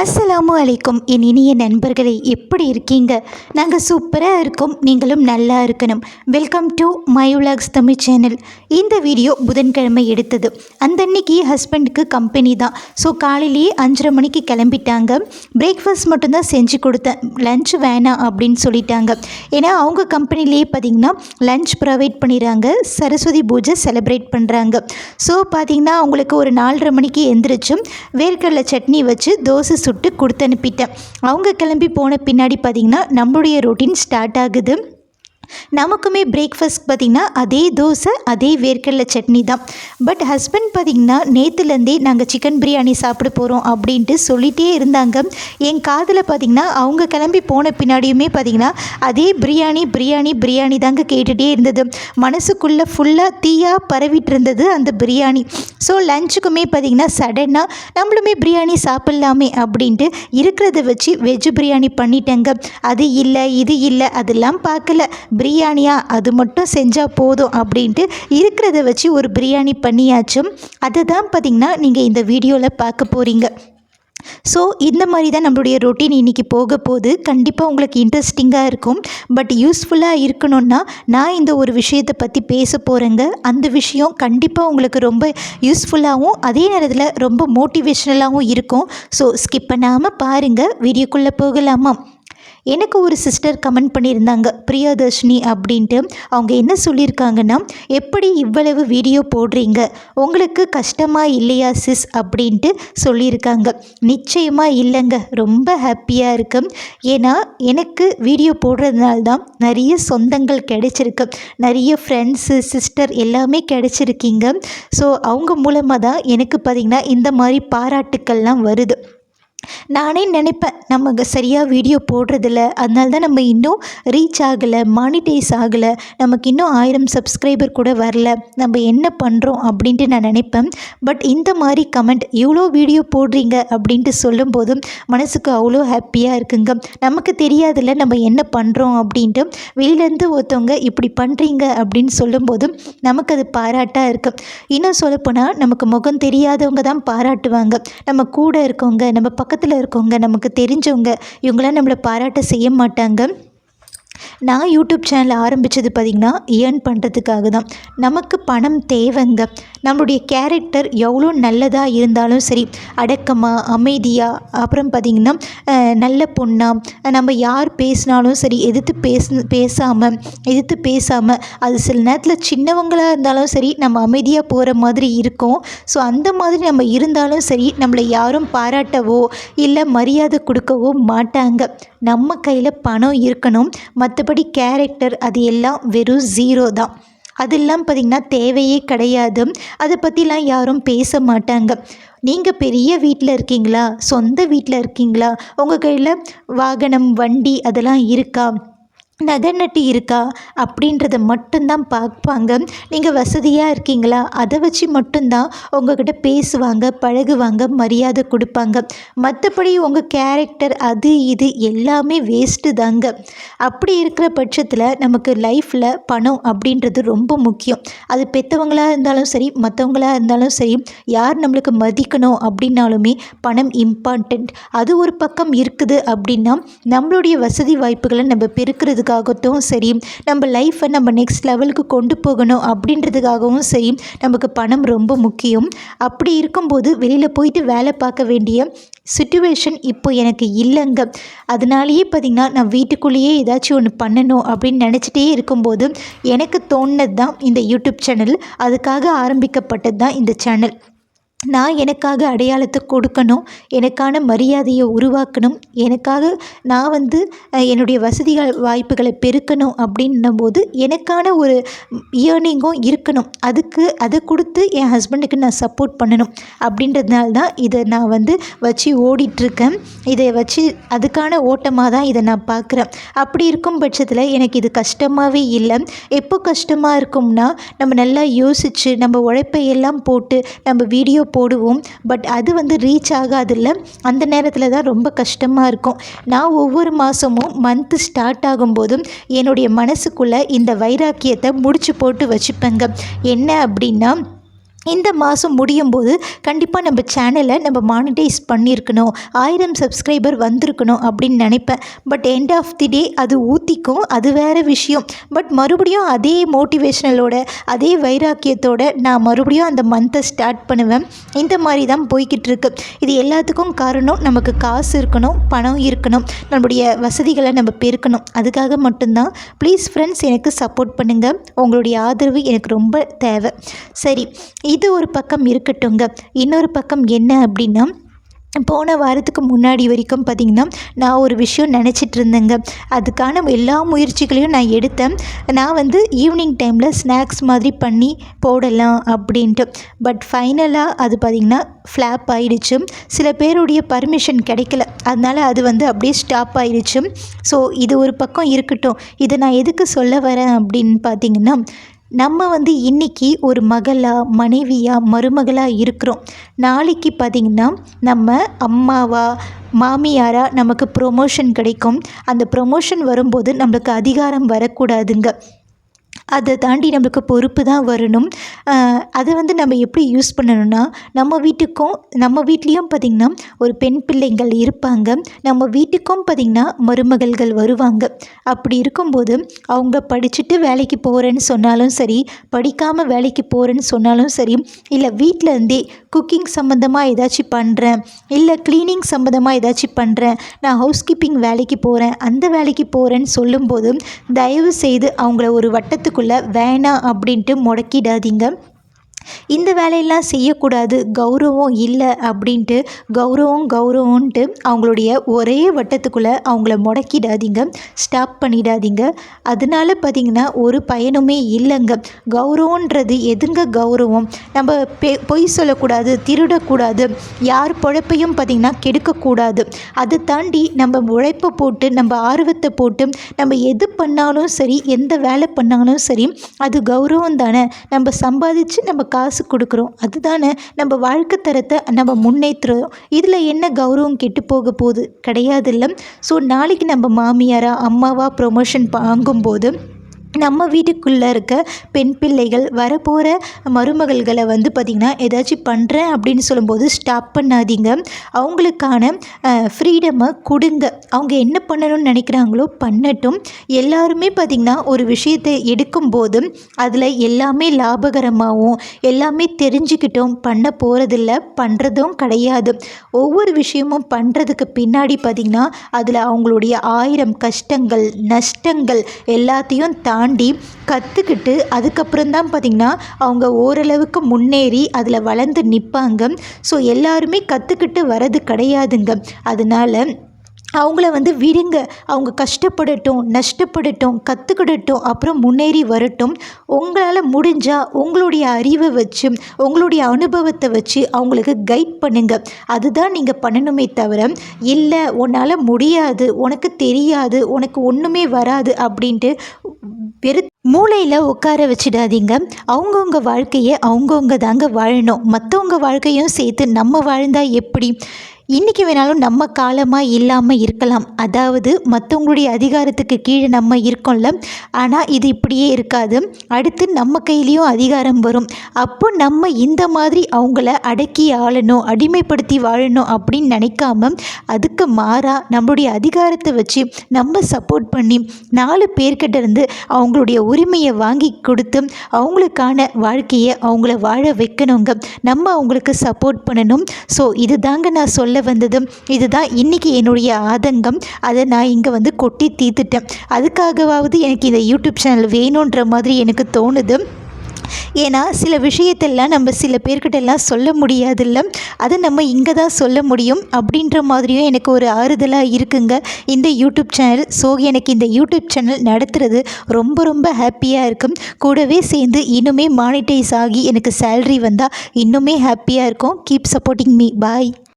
அஸ்ஸலாமு அலைக்கும். என் இனிய நண்பர்களே எப்படி இருக்கீங்க? நாங்கள் சூப்பராக இருக்கோம். நீங்களும் நல்லா இருக்கணும். Welcome to my vlogs Tamil channel. இந்த வீடியோ புதன்கிழமை எடுத்தது. அந்த அன்னைக்கு ஹஸ்பண்டுக்கு கம்பெனி தான். ஸோ காலையிலேயே அஞ்சரை மணிக்கு கிளம்பிட்டாங்க. பிரேக்ஃபாஸ்ட் மட்டும்தான் செஞ்சு கொடுத்தேன். லஞ்ச் வேணாம் அப்படின்னு சொல்லிட்டாங்க. ஏன்னா அவங்க கம்பெனிலேயே பார்த்திங்கன்னா லஞ்ச் ப்ரொவைட் பண்ணிடுறாங்க. சரஸ்வதி பூஜை செலிப்ரேட் பண்ணுறாங்க ஸோ பார்த்திங்கன்னா அவங்களுக்கு ஒரு நாலரை மணிக்கு எந்திரிச்சு வேர்க்கடலை சட்னி வச்சு தோசை சுட்டு கொடுத்து அனுப்பிட்டேன் அவங்க கிளம்பி போன பின்னாடி பார்த்திங்கன்னா நம்மளுடைய ரொட்டீன் ஸ்டார்ட் ஆகுது. நமக்குமே பிரேக்ஃபாஸ்ட் பார்த்திங்கன்னா அதே தோசை அதே வேர்க்கடலை சட்னி தான். பட் ஹஸ்பண்ட் பார்த்திங்கன்னா நேற்றுலேருந்தே நாங்கள் சிக்கன் பிரியாணி சாப்பிட போகிறோம் அப்படின்ட்டு சொல்லிகிட்டே இருந்தாங்க. என் காதில் பார்த்திங்கன்னா அவங்க கிளம்பி போன பின்னாடியுமே பார்த்திங்கன்னா அதே பிரியாணி பிரியாணி பிரியாணி தாங்க கேட்டுகிட்டே இருந்தது. மனசுக்குள்ளே ஃபுல்லாக தீயாக பரவிட்டு இருந்தது அந்த பிரியாணி ஸோ லஞ்சுக்குமே பார்த்திங்கன்னா சடனாக நம்மளுமே பிரியாணி சாப்பிட்லாமே அப்படின்ட்டு இருக்கிறத வச்சு வெஜ் பிரியாணி பண்ணிட்டேங்க. அது இல்லை இது இல்லை அதெல்லாம் பார்க்கல. பிரியாணியா அது மட்டும் செஞ்சால் போதும் அப்படின்ட்டு இருக்கிறத வச்சு ஒரு பிரியாணி பண்ணியாச்சும். அதை தான் பார்த்திங்கன்னா நீங்கள் இந்த வீடியோவில் பார்க்க போகிறீங்க ஸோ இந்த மாதிரி தான் நம்மளுடைய ரொட்டீன் இன்றைக்கி போக போகுது. கண்டிப்பாக உங்களுக்கு இன்ட்ரெஸ்டிங்காக இருக்கும். பட் யூஸ்ஃபுல்லாக இருக்கணும்னா நான் இந்த ஒரு விஷயத்தை பற்றி பேச போகிறேங்க அந்த விஷயம் கண்டிப்பாக உங்களுக்கு ரொம்ப யூஸ்ஃபுல்லாகவும் அதே நேரத்தில் ரொம்ப மோட்டிவேஷ்னலாகவும் இருக்கும். ஸோ ஸ்கிப் பண்ணாமல் பாருங்கள் வீடியோக்குள்ளே போகலாமா? எனக்கு ஒரு சிஸ்டர் கமெண்ட் பண்ணியிருந்தாங்க பிரியதர்ஷினி அப்படின்ட்டு. அவங்க என்ன சொல்லியிருக்காங்கன்னா எப்படி இவ்வளவு வீடியோ போடுறீங்க? உங்களுக்கு கஷ்டமாக இல்லையா சிஸ் அப்படின்ட்டு சொல்லியிருக்காங்க. நிச்சயமாக இல்லைங்க ரொம்ப ஹாப்பியாக இருக்கு. ஏன்னா எனக்கு வீடியோ போடுறதுனால தான் நிறைய சொந்தங்கள் கிடைச்சிருக்கு. நிறைய ஃப்ரெண்ட்ஸு சிஸ்டர் எல்லாமே கிடைச்சிருக்கீங்க. ஸோ அவங்க மூலமாக தான் எனக்கு பார்த்திங்கன்னா இந்த மாதிரி பாராட்டுக்கள்லாம் வருது. நானே நினைப்பேன் நம்ம சரியாக வீடியோ போடுறதில்ல. அதனால தான் நம்ம இன்னும் ரீச் ஆகலை மானிட்டைஸ் ஆகலை. நமக்கு இன்னும் ஆயிரம் சப்ஸ்கிரைபர் கூட வரல. நம்ம என்ன பண்ணுறோம் அப்படின்ட்டு நான் நினைப்பேன். பட் இந்த மாதிரி கமெண்ட் இவ்வளோ வீடியோ போடுறீங்க அப்படின்ட்டு சொல்லும்போதும் மனசுக்கு அவ்வளோ ஹாப்பியாக இருக்குங்க. நமக்கு தெரியாதுல்ல நம்ம என்ன பண்ணுறோம் அப்படின்ட்டு. வெளியிலேருந்து ஒருத்தவங்க இப்படி பண்ணுறீங்க அப்படின்னு சொல்லும்போதும் நமக்கு அது பாராட்டாக இருக்கும் இன்னும் சொல்லப்போனால் நமக்கு முகம் தெரியாதவங்க தான் பாராட்டுவாங்க. நம்ம கூட இருக்கவங்க நம்ம பக்கத்தில் இருக்கவங்க நமக்கு தெரிஞ்சவங்க இவங்களாம் நம்மளை பாராட்ட செய்ய மாட்டாங்க. நான் யூடியூப் சேனல் ஆரம்பித்தது பார்த்திங்கன்னா ஏர்ன் பண்ணுறதுக்காக தான். நமக்கு பணம் தேவைங்க. நம்மளுடைய கேரக்டர் எவ்வளோ நல்லதாக இருந்தாலும் சரி அடக்கமாக அமைதியாக அப்புறம் பார்த்திங்கன்னா நல்ல பொண்ணாக நம்ம யார் பேசினாலும் சரி எதிர்த்து பேச பேசாமல் எதிர்த்து பேசாமல் அது சில நேரத்தில் சின்னவங்களாக இருந்தாலும் சரி நம்ம அமைதியாக போகிற மாதிரி இருக்கும். ஸோ அந்த மாதிரி நம்ம இருந்தாலும் சரி நம்மளை யாரும் பாராட்டவோ இல்லை மரியாதை கொடுக்கவோ மாட்டாங்க. நம்ம கையில் பணம் இருக்கணும். மற்றபடி கேரக்டர் அது எல்லாம் வெறும் ஜீரோ தான். அதெல்லாம் பார்த்திங்கன்னா தேவையே கிடையாது. அதை பற்றிலாம் யாரும் பேச மாட்டாங்க. நீங்கள் பெரிய வீட்டில் இருக்கீங்களா? சொந்த வீட்டில் இருக்கீங்களா? உங்கள் கையில் வாகனம் வண்டி அதெல்லாம் இருக்கா? நகை நட்டி இருக்கா? அப்படின்றத மட்டும்தான் பார்ப்பாங்க. நீங்கள் வசதியாக இருக்கீங்களா? அதை வச்சு மட்டும்தான் உங்ககிட்ட பேசுவாங்க பழகுவாங்க மரியாதை கொடுப்பாங்க. மற்றபடி உங்கள் கேரக்டர் அது இது எல்லாமே வேஸ்ட்டு தாங்க. அப்படி இருக்கிற பட்சத்தில் நமக்கு லைஃப்பில் பணம் அப்படின்றது ரொம்ப முக்கியம். அது பெற்றவங்களாக இருந்தாலும் சரி மற்றவங்களாக இருந்தாலும் சரி யார் நம்மளுக்கு மதிக்கணும் அப்படின்னாலுமே பணம் இம்பார்ட்டண்ட் அது ஒரு பக்கம் இருக்குது அப்படின்னா நம்மளுடைய வசதி வாய்ப்புகளை நம்ம பெருக்கிறதுக்கு பண்ணுறதுக்காகட்டும் சரி நம்ம லைஃப்பை நம்ம நெக்ஸ்ட் லெவலுக்கு கொண்டு போகணும் அப்படின்றதுக்காகவும் சரி நமக்கு பணம் ரொம்ப முக்கியம். அப்படி இருக்கும்போது வெளியில் போயிட்டு வேலை பார்க்க வேண்டிய சுச்சுவேஷன் இப்போ எனக்கு இல்லைங்க. அதனாலேயே பார்த்திங்கன்னா நான் வீட்டுக்குள்ளேயே ஏதாச்சும் ஒன்று பண்ணணும் அப்படின்னு நினச்சிட்டே இருக்கும்போது எனக்கு தோணுனது தான் இந்த யூடியூப் சேனல் அதுக்காக ஆரம்பிக்கப்பட்டது தான் இந்த சேனல் நான் எனக்காக அடையாளத்தை கொடுக்கணும் எனக்கான மரியாதையை உருவாக்கணும் எனக்காக நான் வந்து என்னுடைய வசதிகள் வாய்ப்புகளை பெருக்கணும் அப்படின்னும்போது எனக்கான ஒரு இயர்னிங்கும் இருக்கணும். அதுக்கு அதை கொடுத்து என் ஹஸ்பண்டுக்கு நான் சப்போர்ட் பண்ணணும். அப்படின்றதுனால தான் இதை நான் வந்து வச்சு ஓடிட்டுருக்கேன். இதை வச்சு அதுக்கான ஓட்டமாக தான் இதை நான் பார்க்குறேன் அப்படி இருக்கும் பட்சத்தில் எனக்கு இது கஷ்டமாகவே இல்லை. எப்போ கஷ்டமாக இருக்கும்னா நம்ம நல்லா யோசித்து நம்ம உழைப்பை எல்லாம் போட்டு நம்ம வீடியோ போடுவோம். பட் அது வந்து ரீச் ஆகாதில்ல. அந்த நேரத்தில் தான் ரொம்ப கஷ்டமாக இருக்கும். நான் ஒவ்வொரு மாதமும் மந்த்து ஸ்டார்ட் ஆகும்போதும் என்னுடைய மனசுக்குள்ளே இந்த வைராக்கியத்தை முடிச்சு போட்டு வச்சுப்பேங்க. என்ன அப்படின்னா இந்த மாதம் முடியும் போது கண்டிப்பாக நம்ம சேனலை நம்ம மானிட்டைஸ் பண்ணியிருக்கணும். ஆயிரம் சப்ஸ்கிரைபர் வந்திருக்கணும் அப்படின்னு நினைப்பேன். But end of the day அது ஊற்றிக்கும் அது வேறு விஷயம். பட் மறுபடியும் அதே மோட்டிவேஷ்னலோட அதே வைராக்கியத்தோடு நான் மறுபடியும் அந்த மந்த்தை ஸ்டார்ட் பண்ணுவேன். இந்த மாதிரி தான் போய்கிட்டு இருக்கு. இது எல்லாத்துக்கும் காரணம் நமக்கு காசு இருக்கணும் பணம் இருக்கணும். நம்மளுடைய வசதிகளை நம்ம பெருக்கணும். அதுக்காக மட்டும்தான். ப்ளீஸ் ஃப்ரெண்ட்ஸ் எனக்கு சப்போர்ட் பண்ணுங்கள் உங்களுடைய ஆதரவு எனக்கு ரொம்ப தேவை. சரி இது ஒரு பக்கம் இருக்கட்டுங்க இன்னொரு பக்கம் என்ன அப்படின்னா போன வாரத்துக்கு முன்னாடி வரைக்கும் பார்த்திங்கன்னா நான் ஒரு விஷயம் நினச்சிட்டு இருந்தேங்க. அதுக்கான எல்லா முயற்சிகளையும் நான் எடுத்தேன். நான் வந்து ஈவினிங் டைமில் ஸ்நாக்ஸ் மாதிரி பண்ணி போடலாம் அப்படின்ட்டு. பட் ஃபைனலாக அது பார்த்திங்கன்னா ஃப்ளாப் ஆயிடுச்சு. சில பேருடைய பர்மிஷன் கிடைக்கல. அதனால் அது வந்து அப்படியே ஸ்டாப் ஆயிடுச்சு. ஸோ இது ஒரு பக்கம் இருக்கட்டும். இதை நான் எதுக்கு சொல்ல வரேன் அப்படின்னு பார்த்தீங்கன்னா நம்ம வந்து இன்றைக்கி ஒரு மகளாக மனைவியாக மருமகளாக இருக்கிறோம். நாளைக்கு பார்த்திங்கன்னா நம்ம அம்மாவாக மாமியாராக நமக்கு ப்ரொமோஷன் கிடைக்கும். அந்த ப்ரொமோஷன் வரும்போது நம்மளுக்கு அதிகாரம் வரக்கூடாதுங்க. அதை தாண்டி நம்மளுக்கு பொறுப்பு தான் வரணும். அதை வந்து நம்ம எப்படி யூஸ் பண்ணணும்னா நம்ம வீட்டுக்கும் நம்ம வீட்லேயும் பார்த்திங்கன்னா ஒரு பெண் பிள்ளைங்கள் இருப்பாங்க. நம்ம வீட்டுக்கும் பார்த்திங்கன்னா மருமகள்கள் வருவாங்க. அப்படி இருக்கும்போது அவங்க படிச்சுட்டு வேலைக்கு போகிறேன்னு சொன்னாலும் சரி படிக்காமல் வேலைக்கு போகிறேன்னு சொன்னாலும் சரி இல்லை வீட்டிலருந்தே குக்கிங் சம்மந்தமாக ஏதாச்சும் பண்ணுறேன் இல்லை க்ளீனிங் சம்மந்தமாக ஏதாச்சும் பண்ணுறேன் நான் ஹவுஸ் கீப்பிங் வேலைக்கு போகிறேன் அந்த வேலைக்கு போகிறேன்னு சொல்லும்போது தயவு செய்து அவங்கள ஒரு வட்டத்துக்கு வட்டத்துக்குள்ளே வேணாம் அப்படின்ட்டு முடக்கிடாதீங்க. இந்த வேலையெல்லாம் செய்யக்கூடாது கௌரவம் இல்லை அப்படின்ட்டு கௌரவம் கௌரவன்ட்டு அவங்களுடைய ஒரே வட்டத்துக்குள்ளே அவங்கள முடக்கிடாதீங்க ஸ்டாப் பண்ணிடாதீங்க. அதனால பார்த்திங்கன்னா ஒரு பயனுமே இல்லைங்க. கௌரவன்றது எதுங்க கௌரவம்? நம்ம பெ பொய் சொல்லக்கூடாது திருடக்கூடாது யார் பொழப்பையும் பார்த்திங்கன்னா கெடுக்கக்கூடாது. அதை தாண்டி நம்ம உழைப்பை போட்டு நம்ம ஆர்வத்தை போட்டு நம்ம எது பண்ணாலும் சரி எந்த வேலை பண்ணாலும் சரி அது கௌரவம் தானே. நம்ம சம்பாதிச்சு நம்ம காசு கொடுக்குறோம். அதுதானே நம்ம வாழ்க்கை தரத்தை நம்ம முன்னேற்றுறோம் இதில் என்ன கௌரவம் கெட்டு போக போகுது? கிடையாது இல்லை ஸோ நாளைக்கு நம்ம மாமியாராக அம்மாவாக ப்ரொமோஷன் வாங்கும்போது நம்ம வீட்டுக்குள்ளே இருக்க பெண் பிள்ளைகள் வரப்போகிற மருமகள்களை வந்து பார்த்திங்கன்னா ஏதாச்சும் பண்ணுறேன் அப்படின்னு சொல்லும்போது ஸ்டாப் பண்ணாதீங்க. அவங்களுக்கான ஃப்ரீடமை கொடுங்க. அவங்க என்ன பண்ணணும்னு நினைக்கிறாங்களோ பண்ணட்டும். எல்லாருமே பார்த்திங்கன்னா ஒரு விஷயத்தை எடுக்கும்போது அதில் எல்லாமே லாபகரமாகவும் எல்லாமே தெரிஞ்சுக்கிட்டும் பண்ண போகிறதில்ல பண்ணுறதும் கிடையாது. ஒவ்வொரு விஷயமும் பண்ணுறதுக்கு பின்னாடி பார்த்திங்கன்னா அதில் அவங்களுடைய ஆயிரம் கஷ்டங்கள் நஷ்டங்கள் எல்லாத்தையும் தா தாண்டி கற்றுக்கிட்டு அதுக்கப்புறம் தான் பார்த்திங்கன்னா அவங்க ஓரளவுக்கு முன்னேறி அதில் வளர்ந்து நிற்பாங்க ஸோ எல்லாருமே கற்றுக்கிட்டு வரது கிடையாதுங்க. அதனால் அவங்கள வந்து விடுங்க. அவங்க கஷ்டப்படட்டும் நஷ்டப்படட்டும் கற்றுக்கிடட்டும் அப்புறம் முன்னேறி வரட்டும். உங்களால் முடிஞ்சால் உங்களுடைய அறிவை வச்சு உங்களுடைய அனுபவத்தை வச்சு அவங்களுக்கு கைட் பண்ணுங்கள் அதுதான் நீங்கள் பண்ணணுமே தவிர இல்லை உன்னால் முடியாது உனக்கு தெரியாது உனக்கு ஒன்றுமே வராது அப்படின்ட்டு பெரு மூளையில் உட்கார வச்சிடாதீங்க. அவங்கவுங்க வாழ்க்கையை அவங்கவுங்க தாங்க வாழணும். மற்றவங்க வாழ்க்கையும் சேர்த்து நம்ம வாழ்ந்தால் எப்படி? இன்றைக்கி வேணாலும் நம்ம காலமாக இல்லாமல் இருக்கலாம். அதாவது மற்றவங்களுடைய அதிகாரத்துக்கு கீழே நம்ம இருக்கோம்ல. ஆனால் இது இப்படியே இருக்காது. அடுத்து நம்ம கையிலையும் அதிகாரம் வரும். அப்போ நம்ம இந்த மாதிரி அவங்கள அடக்கி ஆளணும் அடிமைப்படுத்தி வாழணும் அப்படின்னு நினைக்காம அதுக்கு மாறாக நம்மளுடைய அதிகாரத்தை வச்சு நம்ம சப்போர்ட் பண்ணி நாலு பேர்கிட்ட இருந்து அவங்களுடைய உரிமையை வாங்கி கொடுத்து அவங்களுக்கான வாழ்க்கையை அவங்கள வாழ வைக்கணுங்க. நம்ம அவங்களுக்கு சப்போர்ட் பண்ணணும். ஸோ இது தாங்க நான் சொல்ல வந்ததும் இதுதான் இன்றைக்கி என்னுடைய ஆதங்கம். அதை நான் இங்கே வந்து கொட்டி தீர்த்துட்டேன். அதுக்காகவாவது எனக்கு இந்த யூடியூப் சேனல் வேணுன்ற மாதிரி எனக்கு தோணுது. ஏன்னா சில விஷயத்தெல்லாம் நம்ம சில பேர்கிட்டெல்லாம் சொல்ல முடியாதுல்ல. அதை நம்ம இங்கே தான் சொல்ல முடியும். அப்படின்ற மாதிரியும் எனக்கு ஒரு ஆறுதலாக இருக்குங்க. இந்த யூடியூப் சேனல் ஸோ எனக்கு இந்த யூடியூப் சேனல் நடத்துகிறது ரொம்ப ரொம்ப ஹாப்பியாக இருக்கும் கூடவே சேர்ந்து இன்னுமே மானிட்டைஸ் ஆகி எனக்கு சேல்ரி வந்தால் இன்னுமே ஹாப்பியாக இருக்கும். கீப் சப்போர்ட்டிங் மீ பாய்